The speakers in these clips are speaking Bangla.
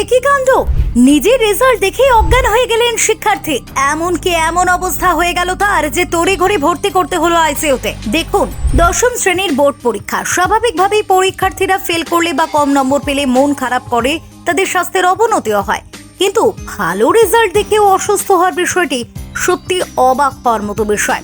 একই কাণ্ড। নিজের রেজাল্ট দেখেই অজ্ঞান হয়ে গেলেন শিক্ষার্থী। এমনকি এমন অবস্থা হয়ে গেল তার যে তড়ি ঘড়ি ভর্তি করতে হলো আইসিইউতে। দেখুন, দশম শ্রেণির বোর্ড পরীক্ষা। স্বাভাবিকভাবেই পরীক্ষার্থীরা ফেল করলে বা কম নম্বর পেলে মন খারাপ করে, তাদের স্বাস্থ্যের অবনতিও হয়। কিন্তু ভালো রেজাল্ট দেখেও অসুস্থ হওয়ার বিষয়টি সত্যি অবাক হওয়ার মতো বিষয়।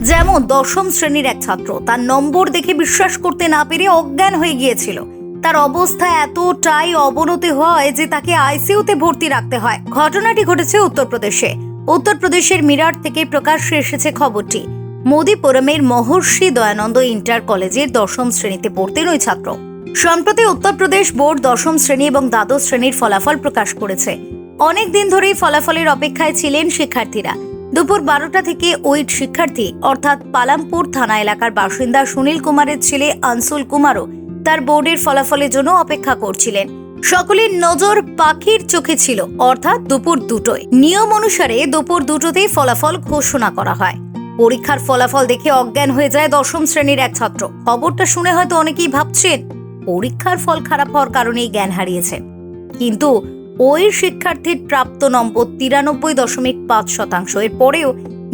যেমন দশম শ্রেণির এক ছাত্র, তার নম্বর দেখে বিশ্বাস করতে না পেরে অজ্ঞান হয়ে গিয়েছিল। তার অবস্থা এতটাই অবনতি হয় যে তাকে আইসিইউতে ভর্তি রাখতে হয়। ঘটনাটি ঘটেছে উত্তরপ্রদেশে। উত্তরপ্রদেশের মিরাট থেকে প্রকাশ্যে এসেছে খবরটি। মোদিপুরমের মহর্ষি দয়ানন্দ ইন্টার কলেজের দশম শ্রেণীতে পড়তেন ওই ছাত্র। সম্প্রতি উত্তরপ্রদেশ বোর্ড দশম শ্রেণি এবং দ্বাদশ শ্রেণির ফলাফল প্রকাশ করেছে। অনেক দিন ধরেই ফলাফলের অপেক্ষায় ছিলেন শিক্ষার্থীরা। দুপুর বারোটা থেকে ওই শিক্ষার্থী, অর্থাৎ পালামপুর থানা এলাকার বাসিন্দা সুনীল কুমারের ছেলে আনসুল কুমারও তার বোর্ডের ফলাফলের জন্য অপেক্ষা করছিলেন। সকলের নজর পাখির চোখে ছিল, অর্থাৎ দুপুর দুটোয়। নিয়ম অনুসারে দুপুর দুটোতেই ফলাফল ঘোষণা করা হয়। পরীক্ষার ফলাফল দেখে অজ্ঞান হয়ে যায় দশম শ্রেণির এক ছাত্র। খবরটা শুনে হয়তো অনেকেই ভাবছেন, পরীক্ষার ফল খারাপ হওয়ার কারণেই জ্ঞান হারিয়েছেন কিন্তু ওই শিক্ষার্থীর প্রাপ্ত নম্বর তিরানব্বই দশমিক পাঁচ শতাংশ। এর পরেও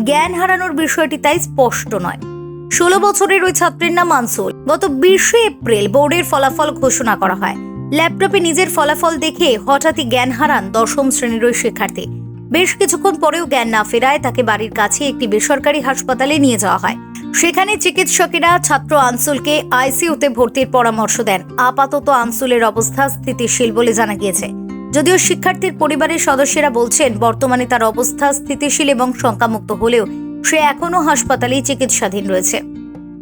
জ্ঞান হারানোর বিষয়টি তাই স্পষ্ট নয়। ষোলো বছরের ওই ছাত্রের নাম আনসুল। গত বিশে এপ্রিল বোর্ডের ফলাফল ঘোষণা করা হয়। ল্যাপটপে নিজের ফলাফল দেখে হঠাৎই জ্ঞান হারান দশম শ্রেণির ওই শিক্ষার্থী। বেশ কিছুক্ষণ পরেও জ্ঞান না ফেরায় তাকে বাড়ির কাছে একটি বেসরকারি হাসপাতালে নিয়ে যাওয়া হয়। সেখানে চিকিৎসকেরা ছাত্র আনসুলকে আইসিইউতে ভর্তির পরামর্শ দেন। আপাতত আনসুলের অবস্থা স্থিতিশীল বলে জানা গিয়েছে। যদিও শিক্ষার্থীর পরিবারের সদস্যরা বলছেন, বর্তমানে তার অবস্থা স্থিতিশীল এবং শঙ্কামুক্ত হলেও সে এখনও হাসপাতালেই চিকিৎসাধীন রয়েছে।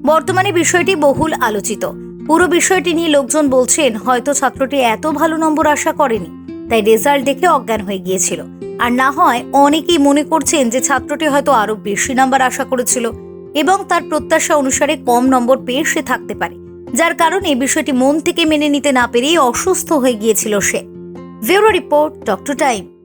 বর্তমানে বিষয়টি বহুল আলোচিত। পুরো বিষয়টি নিয়ে লোকজন বলছেন, হয়তো ছাত্রটি এত ভালো নম্বর আশা করেনি, তাই রেজাল্ট দেখে অজ্ঞান হয়ে গিয়েছিল। আর না হয় অনেকেই মনে করছেন যে ছাত্রটি হয়তো আরও বেশি নাম্বার আশা করেছিল এবং তার প্রত্যাশা অনুসারে কম নম্বর পেয়ে সে থাকতে পারে, যার কারণে বিষয়টি মন থেকে মেনে নিতে না পেরেই অসুস্থ হয়ে গিয়েছিল সে। Bureau report, doctor time.